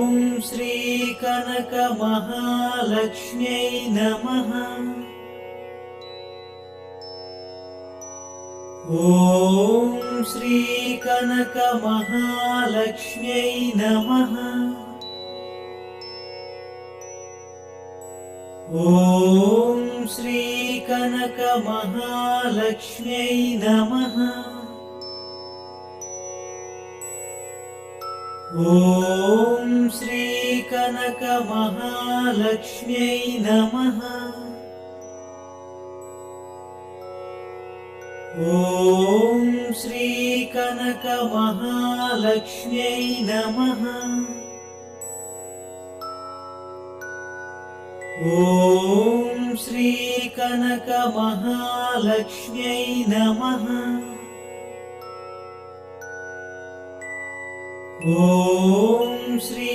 ॐ श्रीकनकमहालक्ष्म्यै नमः। ॐ श्रीकनकमहालक्ष्म्यै नमः। ॐ श्रीकनकमहालक्ष्म्यै नमः ॐ श्रीकनकमहालक्ष्म्यै नमः। ॐ श्रीकनकमहालक्ष्म्यै नमः। ॐ श्रीकनकमहालक्ष्म्यै नमः ॐ श्री